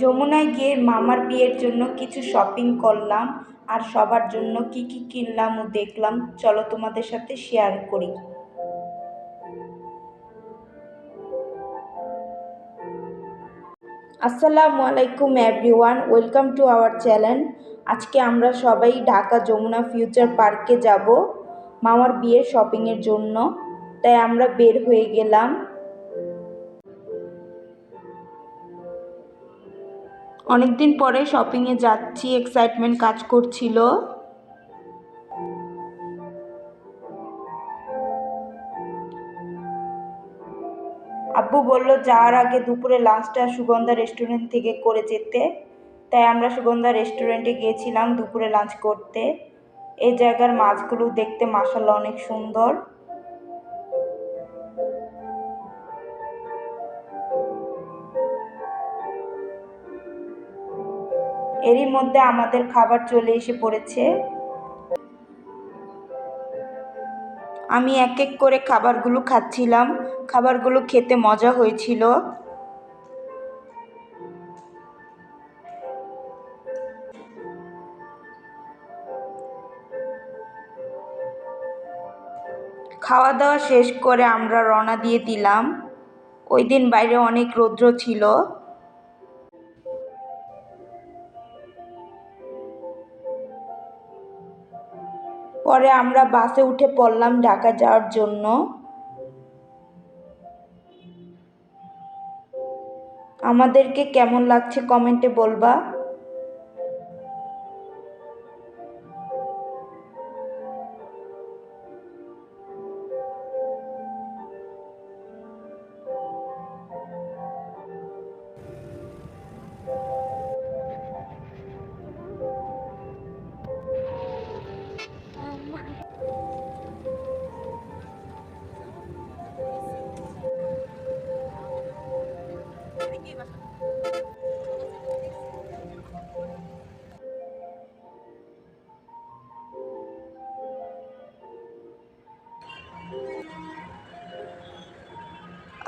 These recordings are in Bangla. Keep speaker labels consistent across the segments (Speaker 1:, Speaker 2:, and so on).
Speaker 1: যমুনায় গিয়ে মামার বিয়ের জন্য কিছু শপিং করলাম আর সবার জন্য কি কি কিনলাম ও দেখলাম, চলো তোমাদের সাথে শেয়ার করি। আসসালামু আলাইকুম everyone welcome to our channel আজকে আমরা সবাই ঢাকা যমুনা ফিউচার পার্কে যাব মামার বিয়ের শপিংয়ের জন্য। তাই আমরা বের হয়ে গেলাম। অনেকদিন পরে শপিংয়ে যাচ্ছি এক্সাইটমেন্ট কাজ করছিল। আব্বু বলল, যাওয়ার আগে দুপুরে লাঞ্চটা সুগন্ধা রেস্টুরেন্ট থেকে করে যেতে। তাই আমরা সুগন্ধা রেস্টুরেন্টে গিয়েছিলাম দুপুরে লাঞ্চ করতে। এই জায়গার মাছগুলো দেখতে মাসাল্লাহ অনেক সুন্দর। এরই মধ্যে আমাদের খাবার চলে এসে পড়েছে। আমি এক এক করে খাবারগুলো খাচ্ছিলাম। খাবারগুলো খেতে মজা হয়েছিল। খাওয়া দাওয়া শেষ করে আমরা রওনা দিয়ে দিলাম। ওই দিন বাইরে অনেক রৌদ্র ছিল। পরে আমরা বাসে উঠে পড়লাম ঢাকা যাওয়ার জন্য। আমাদেরকে কেমন লাগছে কমেন্টে বলবা।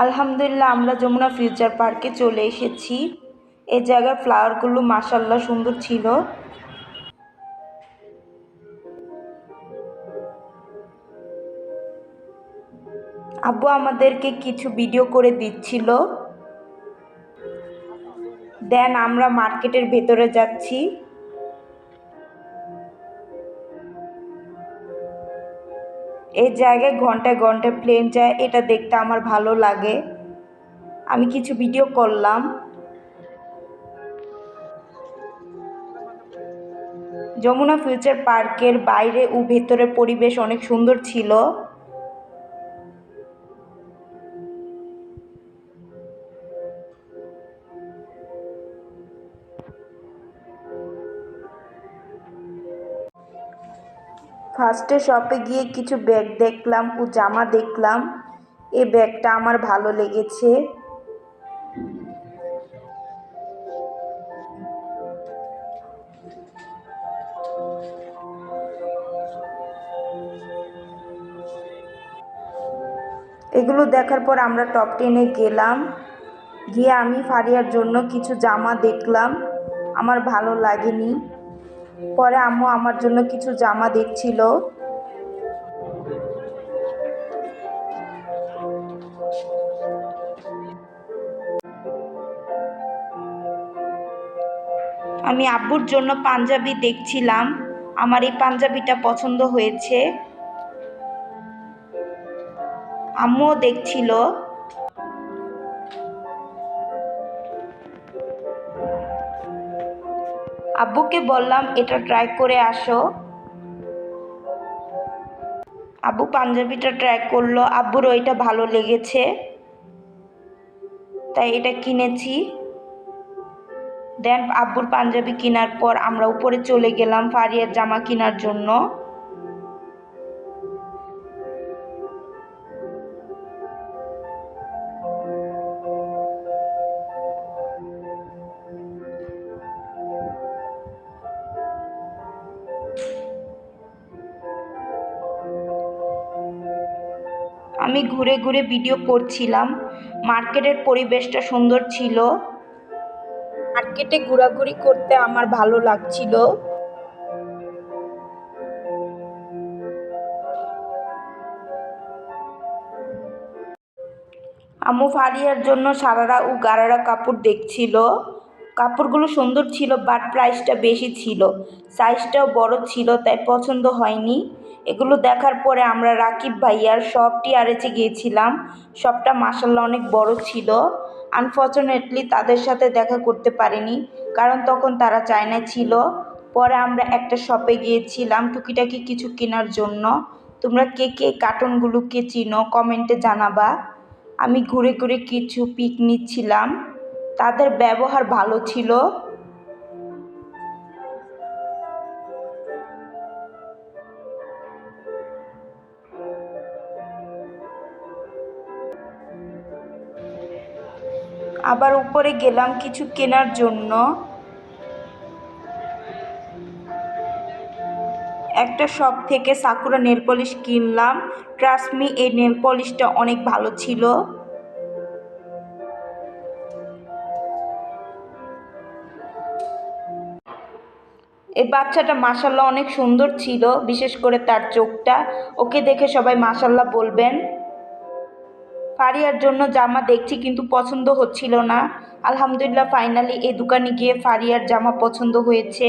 Speaker 1: আলহামদুলিল্লাহ, আমরা যমুনা ফিউচার পার্কে চলে এসেছি। এই জায়গার ফ্লাওয়ারগুলো মাসাল্লাহ সুন্দর ছিল। আব্বু আমাদেরকে কিছু ভিডিও করে দিচ্ছিল। দেন আমরা মার্কেটের ভেতরে যাচ্ছি। এই জায়গায় ঘন্টায় ঘন্টায় প্লেন যায়, এটা দেখতে আমার ভালো লাগে। আমি কিছু ভিডিও করলাম। যমুনা ফিউচার পার্কের বাইরে ও ভেতরের পরিবেশ অনেক সুন্দর ছিল। ফার্স্টে শপে গিয়ে কিছু ব্যাগ দেখলাম, ও জামা দেখলাম। এ ব্যাগটা আমার ভালো লেগেছে। এগুলো দেখার পর আমরা টপ টেনে গেলাম। গিয়ে আমি ফারিয়ার জন্য কিছু জামা দেখলাম। আমার ভালো লাগেনি। পরে আম্মু আমার জন্য কিছু জামা দেখছিল। আমি আব্বুর জন্য পাঞ্জাবি দেখছিলাম। আমার এই পাঞ্জাবিটা পছন্দ হয়েছে। আম্মুও দেখছিল। আব্বুকে বললাম, এটা ট্রাই করে আসো। আব্বু পাঞ্জাবিটা ট্রাই করল। আব্বুর ওইটা ভালো লেগেছে, তাই এটা কিনেছি। দেন আব্বুর পাঞ্জাবি কেনার পর আমরা উপরে চলে গেলাম ফারিয়ার জামা কেনার জন্য। আমি ঘুরে ঘুরে ভিডিও করছিলাম। মার্কেটের পরিবেশটা সুন্দর ছিল। মার্কেটে ঘোরাঘুরি করতে আমার ভালো লাগছিল। আম্মু ফারিয়ার জন্য সারারা ও গারারা কাপড় দেখছিল। কাপড়গুলো সুন্দর ছিল বাট প্রাইসটা বেশি ছিল। সাইজটাও বড় ছিল, তাই পছন্দ হয়নি। এগুলো দেখার পরে আমরা রাকিব ভাইয়ার শপটি আরেচে গিয়েছিলাম। শপটা মাসাল্লাহ অনেক বড় ছিল। আনফর্চুনেটলি তাদের সাথে দেখা করতে পারিনি, কারণ তখন তারা চায়নায় ছিল। পরে আমরা একটা শপে গিয়েছিলাম টুকিটাকি কিছু কেনার জন্য। তোমরা কে কে কার্টুনগুলোকে চিনো কমেন্টে জানাবা। আমি ঘুরে ঘুরে কিছু পিক নিচ্ছিলাম। তাদের ব্যবহার ভালো ছিল। আবার উপরে গেলাম কিছু কেনার জন্য। একটা শপ থেকে সাকুরা নেল পলিশ কিনলাম। ট্রাস্টমি এই নেল পলিশটা অনেক ভালো ছিল। এই বাচ্চাটা মাসাল্লাহ অনেক সুন্দর ছিল, বিশেষ করে তার চোখটা। ওকে দেখে সবাই মাসাল্লাহ বলবেন। ফারিয়ার জন্য জামা দেখছি কিন্তু পছন্দ হচ্ছিল না। আলহামদুলিল্লাহ ফাইনালি এই দোকানে গিয়ে ফারিয়ার জামা পছন্দ হয়েছে।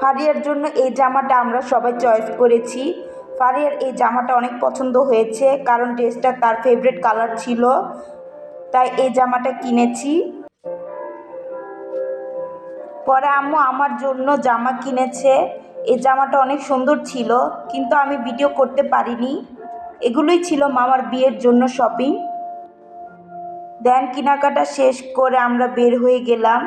Speaker 1: ফারিয়ার জন্য এই জামাটা আমরা সবাই চয়েস করেছি। ফারিয়ার এই জামাটা অনেক পছন্দ হয়েছে, কারণ ড্রেসটা তার ফেভারিট কালার ছিল। তাই এই জামাটা কিনেছি। পরে আম্মু আমার জন্য জামা কিনেছে। এই জামাটা অনেক সুন্দর ছিল, কিন্তু আমি ভিডিও করতে পারিনি। এগুলোই ছিল মামার বিয়ের জন্য শপিং দেন কেনাকাটা শেষ করে আমরা বের হয়ে গেলাম।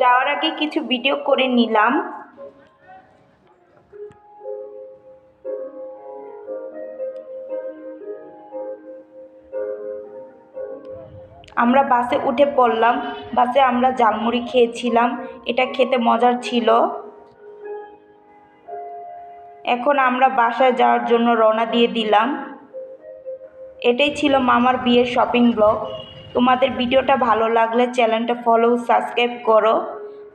Speaker 1: যাওয়ার আগে কিছু ভিডিও করে নিলাম। আমরা বাসে উঠে পড়লাম, বাসে আমরা ঝালমুড়ি খেয়েছিলাম, এটা খেতে মজার ছিল। এখন আমরা বাসায় যাওয়ার জন্য রওনা দিয়ে দিলাম। এটাই ছিল মামার বিয়ের শপিং ব্লগ। তোমাদের ভিডিওটা ভালো লাগলে চ্যানেলটা ফলো, সাবস্ক্রাইব করো।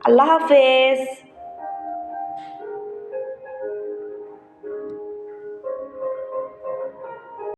Speaker 1: আল্লাহ হাফেজ।